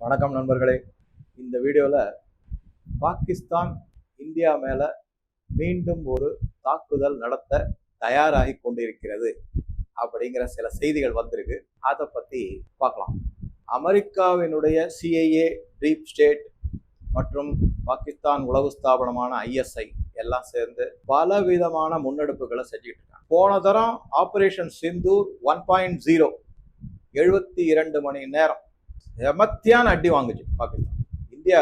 வணக்கம் நண்பர்களே. இந்த வீடியோவில் பாகிஸ்தான் இந்தியா மேலே மீண்டும் ஒரு தாக்குதல் நடத்த தயாராகி கொண்டிருக்கிறது அப்படிங்கிற சில செய்திகள் வந்திருக்கு. அதை பற்றி பார்க்கலாம். அமெரிக்காவினுடைய சிஐஏ டீப் ஸ்டேட் மற்றும் பாகிஸ்தான் உளவு ஸ்தாபனமான ஐஎஸ்ஐ எல்லாம் சேர்ந்து பல விதமான முன்னெடுப்புகளை செஞ்சுக்கிட்டு இருக்காங்க. போன தரம் operation Sindoor one point zero எழுபத்தி இரண்டு மணி நேரம் எமத்தியான அடி வாங்குச்சு பாகிஸ்தான். இந்தியா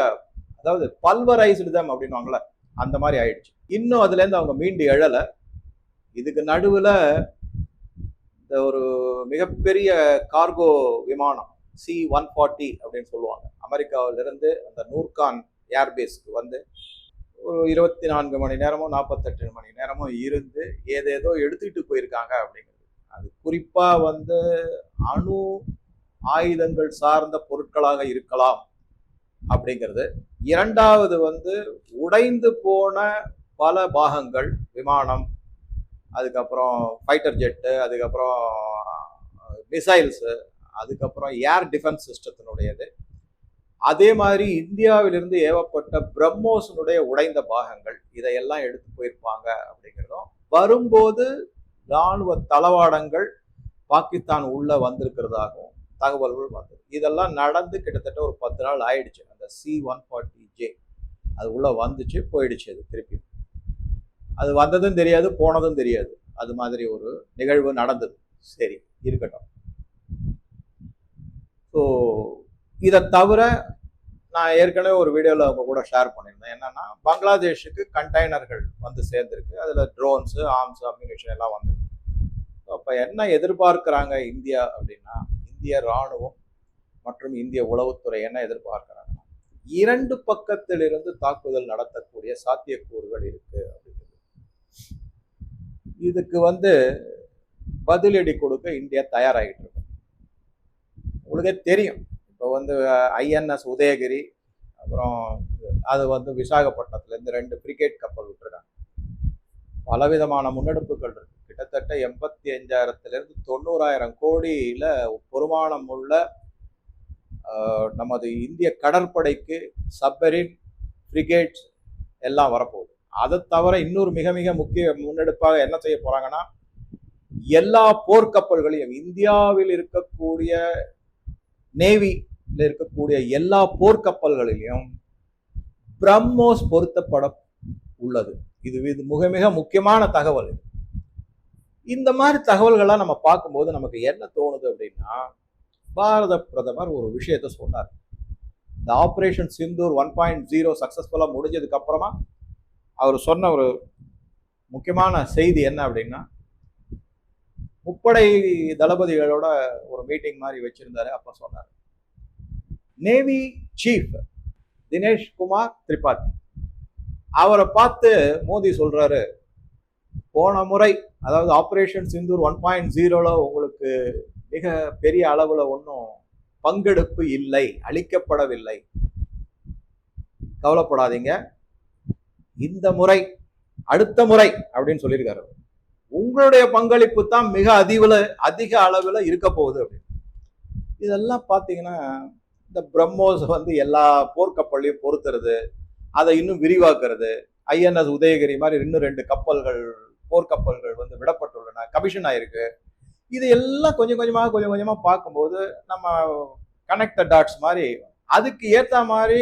அதாவது பல்வரைஸ்டு தம் அப்படின்வாங்கல்ல அந்த மாதிரி ஆயிடுச்சு. இன்னும் அதுலேருந்து அவங்க மீண்டு எழலை. இதுக்கு நடுவில் இந்த ஒரு மிகப்பெரிய கார்கோ விமானம் சி ஒன் ஃபார்ட்டி அப்படின்னு சொல்லுவாங்க. அமெரிக்காவிலிருந்து அந்த நூர்கான் ஏர்பேஸ்க்கு வந்து ஒரு இருபத்தி நான்கு மணி நேரமோ நாற்பத்தெட்டு மணி நேரமோ இருந்து ஏதேதோ எடுத்துக்கிட்டு போயிருக்காங்க அப்படிங்கிறது. அது குறிப்பாக வந்து அணு ஆயுதங்கள் சார்ந்த பொருட்களாக இருக்கலாம் அப்படிங்கிறது. இரண்டாவது வந்து உடைந்து போன பல பாகங்கள் விமானம் அதுக்கப்புறம் ஃபைட்டர் ஜெட்டு அதுக்கப்புறம் மிசைல்ஸு அதுக்கப்புறம் ஏர் டிஃபென்ஸ் சிஸ்டத்தினுடையது அதே மாதிரி இந்தியாவிலிருந்து ஏவப்பட்ட பிரம்மோஸினுடைய உடைந்த பாகங்கள் இதையெல்லாம் எடுத்து போயிருப்பாங்க அப்படிங்கிறதும் வரும்போது இராணுவ தளவாடங்கள் பாகிஸ்தான் உள்ளே வந்திருக்கிறதாகவும் தகவல்கள் வந்தது. இதெல்லாம் நடந்து கிட்டத்தட்ட ஒரு பத்து நாள் ஆயிடுச்சு. அந்த சி ஒன் ஃபார்ட்டி ஜே அது உள்ளே வந்துச்சு போயிடுச்சு அது திருப்பி. அது வந்ததும் தெரியாது போனதும் தெரியாது. அது மாதிரி ஒரு நிகழ்வு நடந்தது. சரி இருக்கட்டும். ஸோ இதை தவிர நான் ஏற்கனவே ஒரு வீடியோவில் அவங்க கூட ஷேர் பண்ணியிருந்தேன். என்னென்னா பங்களாதேஷுக்கு கண்டெய்னர்கள் வந்து சேர்ந்துருக்கு. அதில் ட்ரோன்ஸு ஆர்ம்ஸ் அம்யூனிஷன் எல்லாம் வந்திருக்கு. அப்போ என்ன எதிர்பார்க்குறாங்க இந்தியா அப்படின்னா இந்திய இராணுவம் மற்றும் இந்திய உளவுத்துறை என்ன எதிர்பார்க்கிறாங்க இரண்டு பக்கத்திலிருந்து தாக்குதல் நடத்தக்கூடிய சாத்தியக்கூறுகள் இருக்கு அப்படிங்கிறது இதுக்கு வந்து பதிலடி கொடுக்க இந்தியா தயாராகிட்டு இருக்கு. உங்களுக்கே தெரியும். இப்போ வந்து ஐஎன்எஸ் உதயகிரி அப்புறம் அது வந்து விசாகப்பட்டினத்துலேருந்து ரெண்டு பிரிகேட் கப்பல் விட்டுருக்காங்க. பலவிதமான முன்னெடுப்புகள் இருக்கு. கிட்டத்தட்ட எண்பத்தி அஞ்சாயிரத்திலிருந்து தொண்ணூறாயிரம் கோடியில பொறுமானம் உள்ள நமது இந்திய கடற்படைக்கு சப்மரின் ஃப்ரிகேட்ஸ் எல்லாம் வரப்போகுது. அதை தவிர இன்னொரு மிக மிக முக்கிய முன்னெடுப்பாக என்ன செய்ய போறாங்கன்னா எல்லா போர்க்கப்பல்களையும் இந்தியாவில் இருக்கக்கூடிய நேவியில் இருக்கக்கூடிய எல்லா போர்க்கப்பல்களிலும் பிரம்மோஸ் பொருத்தப்பட உள்ளது. இது இது மிக மிக முக்கியமான தகவல் இது. இந்த மாதிரி தகவல்கள்லாம் நம்ம பார்க்கும்போது நமக்கு என்ன தோணுது அப்படின்னா பாரத பிரதமர் ஒரு விஷயத்த சொன்னார். இந்த operation Sindoor one point zero சக்ஸஸ்ஃபுல்லாக முடிஞ்சதுக்கு அப்புறமா அவர் சொன்ன ஒரு முக்கியமான செய்தி என்ன அப்படின்னா முப்படை தளபதிகளோட ஒரு மீட்டிங் மாதிரி வச்சிருந்தாரு அப்ப சொன்னார். Navy chief Dinesh Kumar Tripathi. அவரை பார்த்து மோடி சொல்றாரு போன முறை அதாவது ஆப்ரேஷன் சிந்தூர் ஒன் பாயிண்ட் ஜீரோவில் உங்களுக்கு மிக பெரிய அளவில் ஒன்றும் பங்கெடுப்பு இல்லை அளிக்கப்படவில்லை. கவலைப்படாதீங்க. இந்த முறை அடுத்த முறை அப்படின்னு சொல்லியிருக்காரு உங்களுடைய பங்களிப்பு தான் மிக அதிவில் அதிக அளவில் இருக்க போகுது அப்படின்னு. இதெல்லாம் பார்த்தீங்கன்னா இந்த பிரம்மோஸ் வந்து எல்லா போர்க்கப்பல்லையும் பொறுத்துறது அதை இன்னும் விரிவாக்குறது ஐஎன்எஸ் உதயகிரி மாதிரி இன்னும் ரெண்டு கப்பல்கள் போர்க்கப்பல்கள் வந்து விடப்பட்டுள்ளன கமிஷன் ஆயிருக்கு. இது எல்லாம் கொஞ்சம் கொஞ்சமாக கொஞ்சம் கொஞ்சமாக பார்க்கும்போது நம்ம கனெக்டட் டாட்ஸ் மாதிரி அதுக்கு ஏற்ற மாதிரி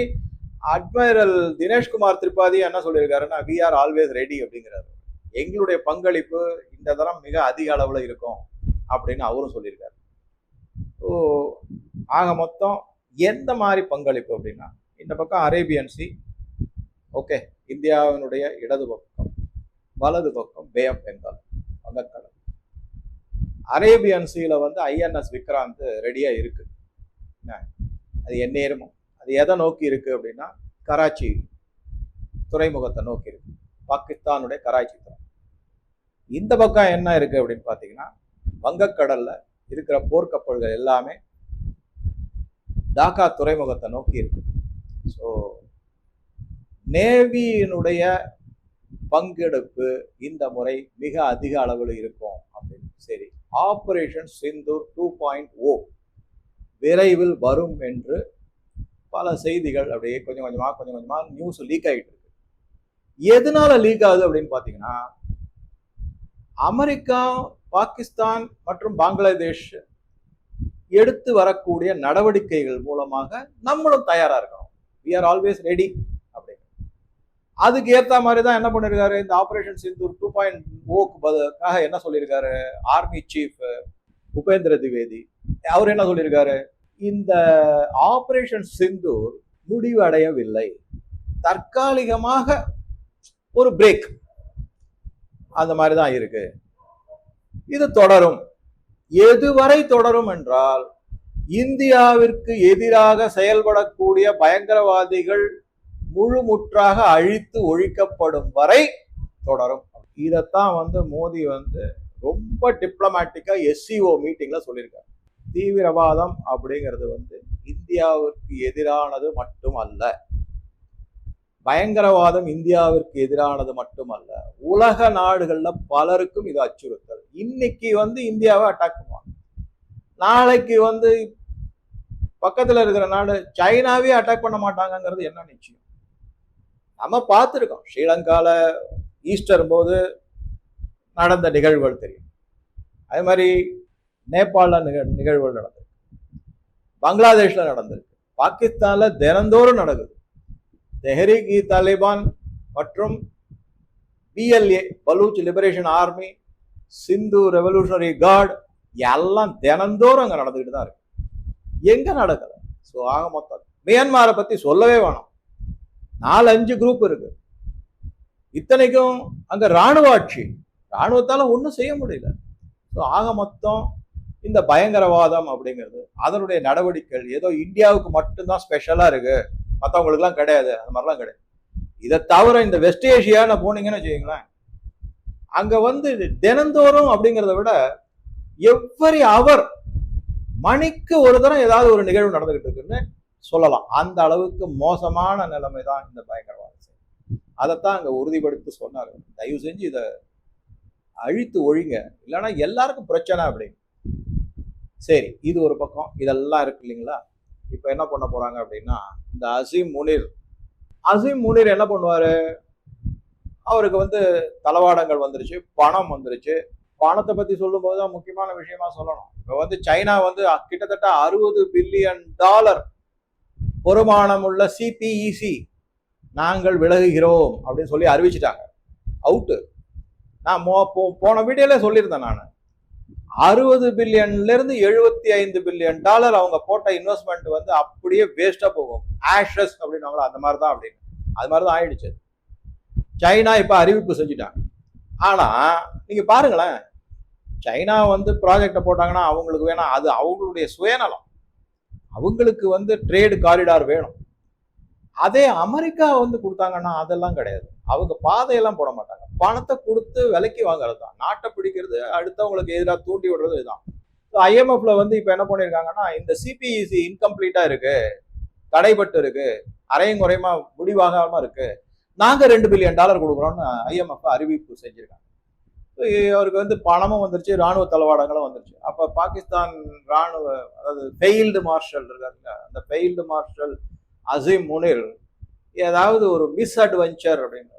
அட்மைரல் தினேஷ்குமார் திரிபாதி என்ன சொல்லியிருக்காருன்னா வி ஆர் ஆல்வேஸ் ரெடி அப்படிங்கிறாரு. எங்களுடைய பங்களிப்பு இந்த தரம் மிக அதிக அளவில் இருக்கும் அப்படின்னு அவரும் சொல்லியிருக்காரு. ஸோ ஆக மொத்தம் எந்த மாதிரி பங்களிப்பு அப்படின்னா இந்த பக்கம் அரேபியன் சி ஓகே இந்தியாவினுடைய இடது பக்கம் வலது பக்கம் பே ஆஃப் பெங்கால் வங்கக்கடல் அரேபியன் சீல வந்து ஐஎன்எஸ் விக்ராந்த் ரெடியாக இருக்கு. அது எந்நேரமும் அது எதை நோக்கி இருக்கு அப்படின்னா கராச்சி துறைமுகத்தை நோக்கி இருக்கு. பாகிஸ்தானுடைய கராச்சி துறை. இந்த பக்கம் என்ன இருக்கு அப்படின்னு பார்த்தீங்கன்னா வங்கக்கடல்ல இருக்கிற போர்க்கப்பல்கள் எல்லாமே டாக்கா துறைமுகத்தை நோக்கி இருக்கு. ஸோ நேவியினுடைய பங்கெடுப்பு இந்த முறை மிக அதிக அளவில் இருக்கும் அப்படின்னு. சரி operation Sindoor two point O விரைவில் வரும் என்று பல செய்திகள் அப்படியே கொஞ்சம் கொஞ்சமா கொஞ்சம் கொஞ்சமா நியூஸ் லீக் ஆகிட்டு இருக்கு. எதனால லீக் ஆகுது அப்படின்னு பாத்தீங்கன்னா அமெரிக்கா பாகிஸ்தான் மற்றும் பங்களாதேஷ் எடுத்து வரக்கூடிய நடவடிக்கைகள் மூலமாக நம்மளும் தயாரா இருக்கணும். வி ஆர் ஆல்வேஸ் ரெடி அதுக்கு ஏத்த மாதிரி தான் என்ன பண்ணிருக்காரு? இந்த ஆபரேஷன் சிந்தூர் டூ பாயிண்ட் ஓக்கு பதிலாக என்ன சொல்லியிருக்காரு ஆர்மி சீஃப் உபேந்திர திவேதி அவர் என்ன சொல்லியிருக்காரு இந்த ஆபரேஷன் சிந்தூர் முடிவடையவில்லை. தற்காலிகமாக ஒரு பிரேக் அந்த மாதிரி தான் இருக்கு. இது தொடரும். எதுவரை தொடரும் என்றால் இந்தியாவிற்கு எதிராக செயல்படக்கூடிய பயங்கரவாதிகள் முழுமுற்றாக அழித்து ஒழிக்கப்படும் வரை தொடரும். இதைத்தான் வந்து மோடி வந்து ரொம்ப டிப்ளமேட்டிக்கா எஸ்சிஓ மீட்டிங்ல சொல்லியிருக்காரு. தீவிரவாதம் அப்படிங்கிறது வந்து இந்தியாவிற்கு எதிரானது மட்டும் அல்ல பயங்கரவாதம் இந்தியாவிற்கு எதிரானது மட்டுமல்ல. உலக நாடுகள்ல பலருக்கும் இது அச்சுறுத்தல். இன்னைக்கு வந்து இந்தியாவை அட்டாக் பண்ணுவாங்க. நாளைக்கு வந்து பக்கத்துல இருக்கிற நாடு சைனாவே அட்டாக் பண்ண மாட்டாங்கங்கிறது என்ன நிச்சயம்? நம்ம பார்த்துருக்கோம். ஸ்ரீலங்கால ஈஸ்டர் போது நடந்த நிகழ்வுகள் தெரியும். அதே மாதிரி நேபாள நிக நிகழ்வுகள் நடந்திருக்கு. பங்களாதேஷ்ல நடந்திருக்கு. பாகிஸ்தானில் தினந்தோறும் நடக்குது. தெஹரிக் இ தாலிபான் மற்றும் BLA Baloch liberation army Sindhu revolutionary guard எல்லாம் தினந்தோறும் அங்கே நடந்துக்கிட்டு தான் இருக்கு. எங்க நடக்குது? ஸோ ஆக மொத்தம் மியான்மாரை பற்றி சொல்லவே வேணாம். நாலு அஞ்சு குரூப் இருக்கு. இத்தனைக்கும் அங்க ராணுவ ஆட்சி. ராணுவத்தால ஒன்றும் செய்ய முடியல. ஸோ ஆக மொத்தம் இந்த பயங்கரவாதம் அப்படிங்கிறது அதனுடைய நடவடிக்கைகள் ஏதோ இந்தியாவுக்கு மட்டும்தான் ஸ்பெஷலாக இருக்கு. மற்றவங்களுக்குலாம் கிடையாது. அந்த மாதிரிலாம் கிடையாது. இதை தவிர இந்த வெஸ்ட் ஏஷியாவில் போனீங்கன்னு வச்சுக்கோங்களேன் அங்கே வந்து தினந்தோறும் அப்படிங்கிறத விட எவ்வரி அவர் மணிக்கு ஒரு தரம் ஏதாவது ஒரு நிகழ்வு நடந்துகிட்டு இருக்குன்னு சொல்லலாம். அந்த அளவுக்கு மோசமான நிலைமை தான் இந்த பயங்கரவாத செயல். அதைத்தான் அங்க உறுதிப்படுத்தி சொன்னார். தயவு செஞ்சு இதை அழித்து ஒழிங்க. இல்லைன்னா எல்லாருக்கும் பிரச்சனை அப்படின்னு. சரி இது ஒரு பக்கம். இதெல்லாம் இருக்கு இல்லைங்களா? இப்போ என்ன பண்ண போறாங்க அப்படின்னா இந்த அசீம் முனிர். அசீம் முனிர் என்ன பண்ணுவாரு? அவருக்கு வந்து தளவாடங்கள் வந்துருச்சு பணம் வந்துருச்சு. பணத்தை பத்தி சொல்லும்போது தான் முக்கியமான விஷயமா சொல்லணும். இப்போ வந்து சைனா வந்து கிட்டத்தட்ட அறுபது பில்லியன் டாலர் வருமானம் உள்ள சிபிஇசி நாங்கள் விலகுகிறோம் அப்படின்னு சொல்லி அறிவிச்சிட்டாங்க. அவுட்டு நான் மோ போ- போன வீடியோல சொல்லியிருந்தேன் நான். அறுபது பில்லியன்ல இருந்து எழுபத்தி ஐந்து பில்லியன் டாலர் அவங்க போட்ட இன்வெஸ்ட்மெண்ட் வந்து அப்படியே வேஸ்டா போகும். ஆஷஸ் அப்படின்னாங்களா அந்த மாதிரி தான் அப்படின்னு. அது மாதிரி தான் ஆயிடுச்சு. சைனா இப்போ அறிவிப்பு செஞ்சுட்டாங்க. ஆனால் நீங்கள் பாருங்களேன். சைனா வந்து ப்ராஜெக்டை போட்டாங்கன்னா அவங்களுக்கு வேணாம் அது அவங்களுடைய சுயநலம். அவங்களுக்கு வந்து ட்ரேடு காரிடார் வேணும். அதே அமெரிக்கா வந்து கொடுத்தாங்கன்னா அதெல்லாம் கிடையாது. அவங்க பாதையெல்லாம் போட மாட்டாங்க. பணத்தை கொடுத்து விலைக்கு வாங்குறது தான் நாட்டை பிடிக்கிறது அடுத்தவங்களுக்கு எதிராக தூண்டி விடுறது இதுதான். ஐஎம்எஃப்ல வந்து இப்போ என்ன பண்ணியிருக்காங்கன்னா இந்த சிபிஇசி இன்கம்ப்ளீட்டா இருக்கு. தடைபட்டு இருக்கு. அரையும் குறையுமா முடிவாகாம இருக்கு. நாங்க ரெண்டு பில்லியன் டாலர் கொடுக்குறோம்னு ஐஎம்எஃப் அறிவிப்பு செஞ்சிருக்காங்க. அவருக்கு வந்து பணமும் வந்துருச்சு ராணுவ தளவாடங்களும் வந்துருச்சு. அப்போ பாகிஸ்தான் ராணுவ அதாவது ஃபெயில்டு மார்ஷல் இருக்காருங்க. அந்த ஃபெயில்டு மார்ஷல் அசீம் முனிர் ஏதாவது ஒரு மிஸ் அட்வென்ச்சர் அப்படின்னு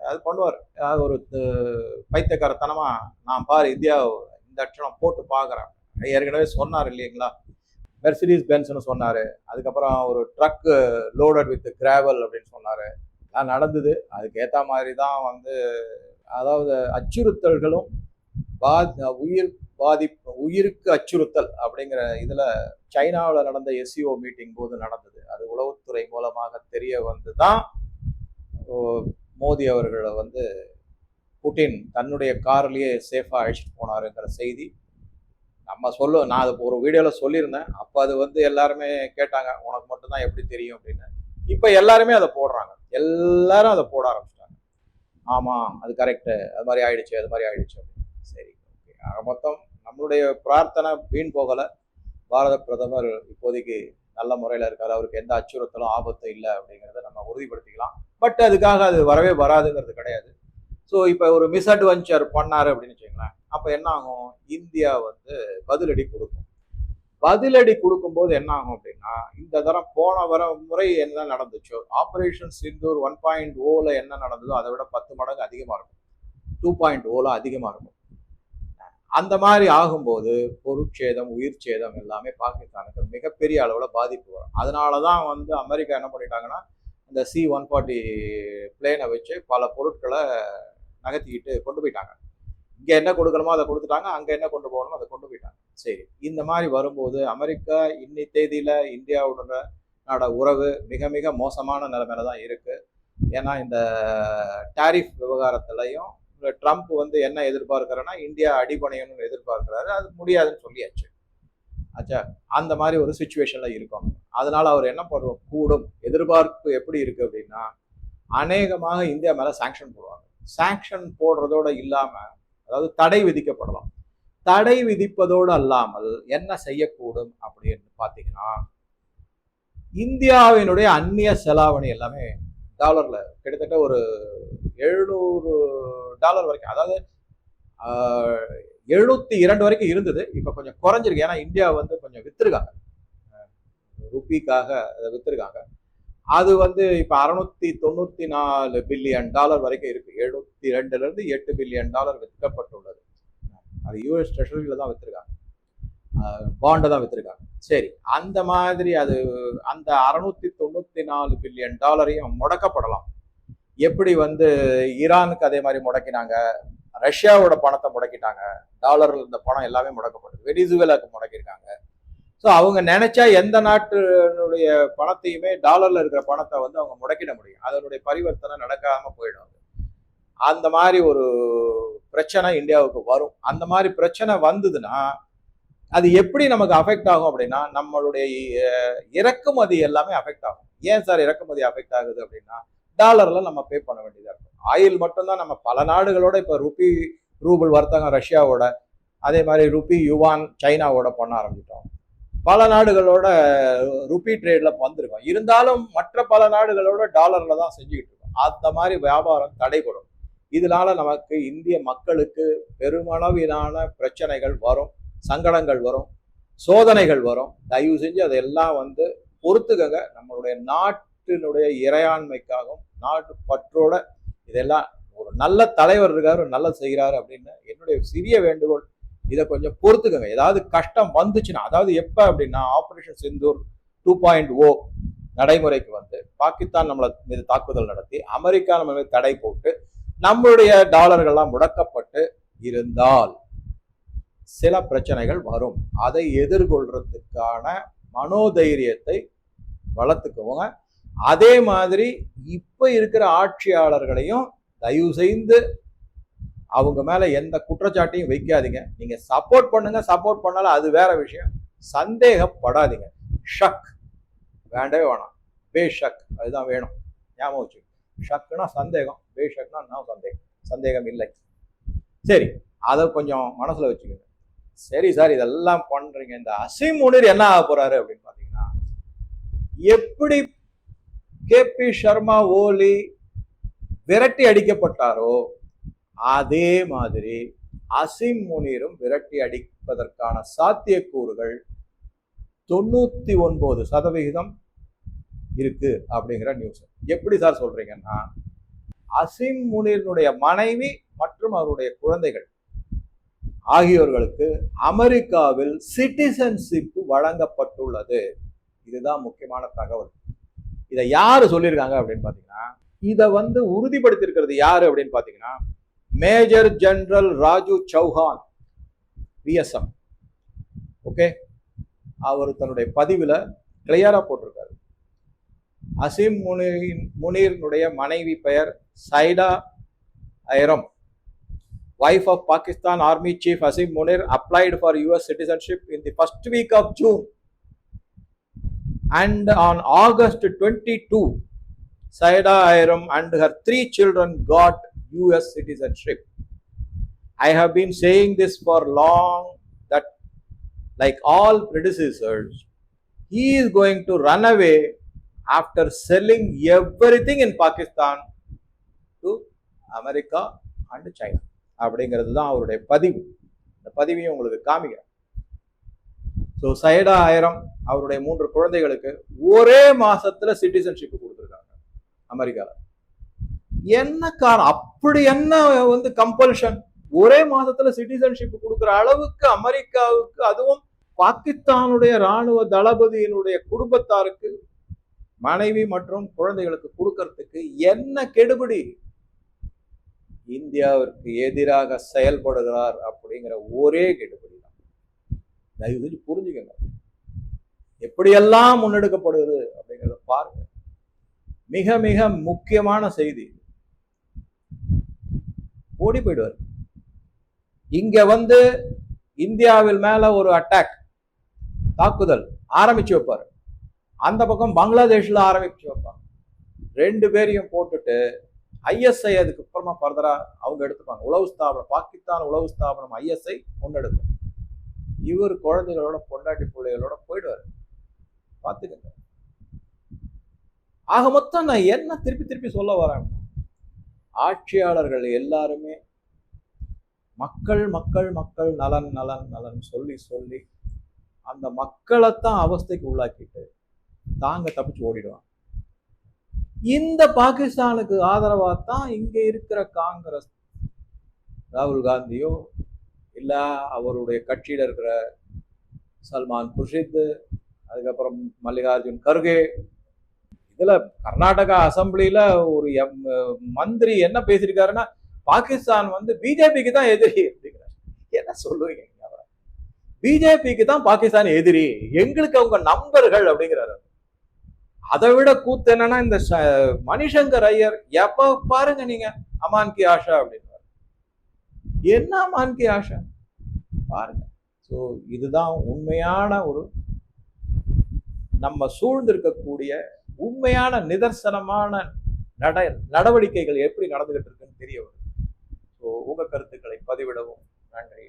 அது பண்ணுவார். ஏதாவது ஒரு பைத்தியக்காரத்தனமாக நான் பாரு இந்தியா இந்த அட்சணம் போட்டு பார்க்குறேன். ஏற்கனவே சொன்னார் இல்லைங்களா? மெர்சிடிஸ் பென்ஸ்னு சொன்னார். அதுக்கப்புறம் ஒரு ட்ரக் லோடட் வித் கிராவல் அப்படின்னு சொன்னார். எல்லாம் நடந்தது. அதுக்கேற்ற மாதிரி தான் வந்து அதாவது அச்சுறுத்தல்களும் பா உயிர் பாதிப்பு உயிருக்கு அச்சுறுத்தல் அப்படிங்கிற இதில் சைனாவில் நடந்த எஸ்சிஓ மீட்டிங் போது நடந்தது. அது உளவுத்துறை மூலமாக தெரிய வந்து தான் மோடி அவர்களை வந்து புட்டின் தன்னுடைய கார்லேயே சேஃபாக அழைச்சிட்டு போனாருங்கிற செய்தி. நம்ம சொல்ல நான் அது ஒரு வீடியோவில் சொல்லியிருந்தேன். அப்போ அது வந்து எல்லாருமே கேட்டாங்க உனக்கு மட்டும்தான் எப்படி தெரியும்? அப்படின்னு. இப்போ எல்லாருமே அதை போடுறாங்க. எல்லாரும் அதை போட ஆரம்பிச்சு ஆமாம் அது கரெக்டு அது மாதிரி ஆயிடுச்சு அது மாதிரி ஆயிடுச்சு அப்படின்னு. சரி ஓகே ஆக மொத்தம் நம்மளுடைய பிரார்த்தனை வீண் போகலை. பாரத பிரதமர் இப்போதைக்கு நல்ல முறையில் இருக்கார். அவருக்கு எந்த அச்சுறுத்தலும் ஆபத்தும் இல்லை அப்படிங்கிறத நம்ம உறுதிப்படுத்திக்கலாம். பட் அதுக்காக அது வரவே வராதுங்கிறது கிடையாது. ஸோ இப்போ ஒரு மிஸ் அட்வென்ச்சர் பண்ணாரு அப்படின்னு வச்சுங்களேன் அப்போ என்ன ஆகும்? இந்தியா வந்து பதிலடி கொடுக்கும். பதிலடி கொடுக்கும்போது என்ன ஆகும் அப்படின்னா இந்த தரம் போன வர முறை என்ன நடந்துச்சோ ஆப்ரேஷன் சிந்தூர் ஒன் பாயிண்ட் ஓவில் என்ன நடந்ததோ அதை விட பத்து மடங்கு அதிகமாக இருக்கும். டூ பாயிண்ட் ஓவில் oh அதிகமாக இருக்கும். அந்த மாதிரி ஆகும்போது பொருட்சேதம் உயிர் சேதம் எல்லாமே பாகிஸ்தானுக்கு மிகப்பெரிய அளவில் பாதிப்பு வரும். அதனால தான் வந்து அமெரிக்கா என்ன பண்ணிட்டாங்கன்னா இந்த சி ஒன் ஃபார்ட்டி பிளேனை வச்சு பல பொருட்களை நகர்த்திக்கிட்டு கொண்டு போயிட்டாங்க. இங்கே என்ன கொடுக்கணுமோ அதை கொடுத்துட்டாங்க அங்கே என்ன கொண்டு போகணுமோ அதை கொண்டு போயிட்டாங்க. சரி. இந்த மாதிரி வரும்போது அமெரிக்கா இன்னி தேதியில் இந்தியாவுடனோட உறவு மிக மிக மோசமான நிலைமையில தான் இருக்குது ஏன்னா இந்த டாரிஃப் விவகாரத்துலையும் ட்ரம்ப் வந்து என்ன எதிர்பார்க்குறேன்னா இந்தியா அடிபணையணும்னு எதிர்பார்க்குறாரு. அது முடியாதுன்னு சொல்லியாச்சு. ஆச்சா? அந்த மாதிரி ஒரு சுச்சுவேஷனில் இருக்கும். அதனால் அவர் என்ன பண்ணுவோம்? கூடும். எதிர்பார்ப்பு எப்படி இருக்குது அப்படின்னா அநேகமாக இந்தியா மேலே சாங்ஷன் போடுவாங்க. சாங்ஷன் போடுறதோட இல்லாமல் அதாவது தடை விதிக்கப்படலாம். தடை விதிப்பதோடு அல்லாமல் என்ன செய்யக்கூடும் அப்படின்னு பார்த்தீங்கன்னா இந்தியாவினுடைய அந்நிய செலாவணி எல்லாமே டாலர்ல கிட்டத்தட்ட ஒரு எழுநூறு டாலர் வரைக்கும் அதாவது எழுநூத்தி இரண்டு வரைக்கும் இருந்தது. இப்போ கொஞ்சம் குறைஞ்சிருக்கு. ஏன்னா இந்தியா வந்து கொஞ்சம் வித்துருக்காங்க. ருப்பிக்காக அதை வித்துருக்காங்க. அது வந்து இப்போ அறுநூத்தி தொண்ணூத்தி நாலு பில்லியன் டாலர் வரைக்கும் இருக்கு. எழுநூத்தி ரெண்டுல இருந்து எட்டு பில்லியன் டாலர் விற்கப்பட்டுள்ளது. அது யூஎஸ் ட்ரெஷரியில் தான் விற்றுருக்காங்க பாண்டை தான் விற்றுருக்காங்க சரி அந்த மாதிரி அது அந்த அறுநூத்தி தொண்ணூத்தி நாலு பில்லியன் டாலரையும் முடக்கப்படலாம். எப்படி வந்து ஈரானுக்கு அதே மாதிரி முடக்கினாங்க ரஷ்யாவோட பணத்தை முடக்கிட்டாங்க டாலரில் இந்த பணம் எல்லாமே முடக்கப்படுது வெனிசுவேலாக்கு முடக்கியிருக்காங்க. ஸோ அவங்க நினைச்சா எந்த நாட்டினுடைய பணத்தையுமே டாலர்ல இருக்கிற பணத்தை வந்து அவங்க முடக்கிட முடியும். அதனுடைய பரிவர்த்தனை நடக்காம போயிடும். அந்த மாதிரி ஒரு பிரச்சனை இந்தியாவுக்கு வரும். அந்த மாதிரி பிரச்சனை வந்ததுன்னா அது எப்படி நமக்கு அஃபெக்ட் ஆகும் அப்படின்னா நம்மளுடைய இறக்குமதி எல்லாமே அஃபெக்ட் ஆகும். ஏன் சார் இறக்குமதி அஃபெக்ட் ஆகுது அப்படின்னா டாலர்ல நம்ம பே பண்ண வேண்டியதாக இருக்கும். ஆயில் மட்டும்தான் நம்ம பல நாடுகளோட இப்போ ருபி ரூபிள் வர்த்தகம் ரஷ்யாவோட அதே மாதிரி ருபி யுவான் சைனாவோட பண்ண ஆரம்பிச்சிட்டோம் பல நாடுகளோட ருபி ட்ரேட்ல வந்திருக்கோம். இருந்தாலும் மற்ற பல நாடுகளோட டாலர்ல தான் செஞ்சுக்கிட்டு இருக்கோம். அந்த மாதிரி வியாபாரம் தடைபடும். இதனால நமக்கு இந்திய மக்களுக்கு பெருமளவிலான பிரச்சனைகள் வரும் சங்கடங்கள் வரும் சோதனைகள் வரும். தயவு செஞ்சு அதெல்லாம் வந்து பொறுத்துக்கங்க. நம்மளுடைய நாட்டினுடைய இறையாண்மைக்காகவும் நாட்டு பற்றோட இதெல்லாம் ஒரு நல்ல தலைவர் இருக்காரு நல்லது செய்கிறாரு அப்படின்னு என்னுடைய சிறிய வேண்டுகோள். இதை கொஞ்சம் பொறுத்துக்கங்க. ஏதாவது கஷ்டம் வந்துச்சுன்னா அதாவது எப்போ அப்படின்னா operation Sindoor two point O நடைமுறைக்கு வந்து பாகிஸ்தான் நம்மளை மீது தாக்குதல் நடத்தி அமெரிக்கா நம்ம மீது தடை போட்டு நம்மளுடைய டாலர்கள்லாம் முடக்கப்பட்டு இருந்தால் சில பிரச்சனைகள் வரும். அதை எதிர்கொள்றதுக்கான மனோதைரியத்தை வளர்த்துக்குவோங்க அதே மாதிரி இப்போ இருக்கிற ஆட்சியாளர்களையும் தயவு செய்து அவங்க மேலே எந்த குற்றச்சாட்டையும் வைக்காதீங்க. நீங்கள் சப்போர்ட் பண்ணுங்க சப்போர்ட் பண்ணாலும் அது வேற விஷயம். சந்தேகப்படாதீங்க. ஷக். வேண்டவே வேணாம். பே ஷக் அதுதான் வேணும். ஞாபகம் வச்சு ஷக்குனா சந்தேகம் பேஷக்னா நான் சந்தேகம் சந்தேகம் இல்லை. சரி அதை கொஞ்சம் மனசில் வச்சுக்கோங்க. சரி சார் இதெல்லாம் பண்ணுறீங்க இந்த அசீம் முனிர் என்ன ஆக போகிறாரு அப்படின்னு பார்த்தீங்கன்னா எப்படி கே. பி. சர்மா ஓலி விரட்டி அடிக்கப்பட்டாரோ அதே மாதிரி அசீம் முனீரும் விரட்டி அடிப்பதற்கான சாத்தியக்கூறுகள் தொண்ணூற்றி ஒன்பது சதவிகிதம் இருக்கு அப்படிங்கிற நியூஸ் எப்படி சார் சொல்றீங்கன்னா அசீம் முனீரினுடைய மனைவி மற்றும் அவருடைய குழந்தைகள் ஆகியோர்களுக்கு அமெரிக்காவில் சிட்டிசன்ஷிப் வழங்கப்பட்டுள்ளது. இதுதான் முக்கியமான தகவல். இதை யார் சொல்லியிருக்காங்க அப்படின்னு பார்த்தீங்கன்னா இதை வந்து உறுதிப்படுத்தியிருக்கிறது யார் அப்படின்னு பார்த்தீங்கன்னா major general Raju Chauhan VSM okay அவர் தன்னுடைய பதிவில் கிளியராக போட்டிருக்காரு. அசீம் முனீர் முனீர்னுடைய மனைவி பெயர் Syeda Irum wife of Pakistan Army Chief Asim Munir applied for US citizenship in the first week of June. And on August 22, Saida Iram and her three children got US citizenship. I have been saying this for long that, like all predecessors, he is going to run away after selling everything in Pakistan to America and China. அப்படிங்கிறது தான் அவருடைய பதிவு. இந்த பதிவையும் உங்களுக்கு காமிக்கிறேன். So சைடா ஆயிரம் அவருடைய மூன்று குழந்தைகளுக்கு ஒரே மாசத்துல சிட்டிசன்ஷிப் கொடுத்துருக்காங்க அமெரிக்காவில் என்ன காரணம்? அப்படி என்ன வந்து கம்பல்ஷன் ஒரே மாசத்துல சிட்டிசன்ஷிப் கொடுக்குற அளவுக்கு அமெரிக்காவுக்கு அதுவும் பாகிஸ்தானுடைய ராணுவ தளபதியினுடைய குடும்பத்தாருக்கு மனைவி மற்றும் குழந்தைகளுக்கு கொடுக்கறதுக்கு என்ன கெடுபடி? இந்தியாவிற்கு எதிராக செயல்படுகிறார் அப்படிங்கிற ஒரே கெடுபிடி தான். தயவு செஞ்சு புரிஞ்சுக்கங்க. எப்படியெல்லாம் முன்னெடுக்கப்படுகிறது அப்படிங்கிறத பாருங்க. மிக மிக முக்கியமான செய்தி. ஓடி போயிடுவார். இங்க வந்து இந்தியாவில் மேல ஒரு அட்டாக் தாக்குதல் ஆரம்பிச்சு வைப்பார். அந்த பக்கம் பங்களாதேஷில் ஆரம்பிச்சு வைப்பாங்க. ரெண்டு பேரையும் போட்டுட்டு ஐஎஸ்ஐ அதுக்கு அப்புறமா ஃபர்தரா அவங்க எடுத்துப்பாங்க. உளவு ஸ்தாபனம் பாகிஸ்தான் உளவு ஸ்தாபனம் ஐஎஸ்ஐ முன்னெடுக்கும் இவர் குழந்தைகளோட பொண்டாட்டி பிள்ளைகளோட போயிடுவாரு. பார்த்துக்கங்க. ஆக மொத்தம் நான் என்ன திருப்பி திருப்பி சொல்ல வரேன்? ஆட்சியாளர்கள் எல்லாருமே மக்கள் மக்கள் மக்கள் நலன் நலன் நலன் சொல்லி சொல்லி அந்த மக்களைத்தான் அவஸ்தைக்கு உள்ளாக்கிட்டு தாங்க தப்பிச்சு ஓடிடுவாங்க. இந்த பாகிஸ்தானுக்கு ஆதரவா தான் இங்க இருக்கிற காங்கிரஸ். ராகுல் காந்தியோ இல்லை அவருடைய கட்சியில் இருக்கிற சல்மான் குர்ஷித் அதுக்கப்புறம் மல்லிகார்ஜுன் கர்கே. இதுல கர்நாடகா அசம்பிளியில் ஒரு எம் மந்திரி என்ன பேசியிருக்காருன்னா பாகிஸ்தான் வந்து பிஜேபிக்கு தான் எதிரி அப்படிங்கிறார். என்ன சொல்லுவீங்க அவரை? பிஜேபிக்கு தான் பாகிஸ்தான் எதிரி. எங்களுக்கு அவங்க நண்பர்கள் அப்படிங்கிறாரு அதை விட கூத்து என்னன்னா இந்த ச- மணிசங்கர் ஐயர் எப்ப பாருங்க நீங்க அமான் கி ஆஷா அப்படின்னு என்ன அமான் கி ஆஷா? பாருங்க. ஸோ இதுதான் உண்மையான ஒரு நம்ம சூழ்ந்திருக்கக்கூடிய உண்மையான நிதர்சனமான நட நடவடிக்கைகள் எப்படி நடந்துகிட்டு இருக்குன்னு தெரிய வரும் ஸோ உங்க கருத்துக்களை பதிவிடவும் நன்றி.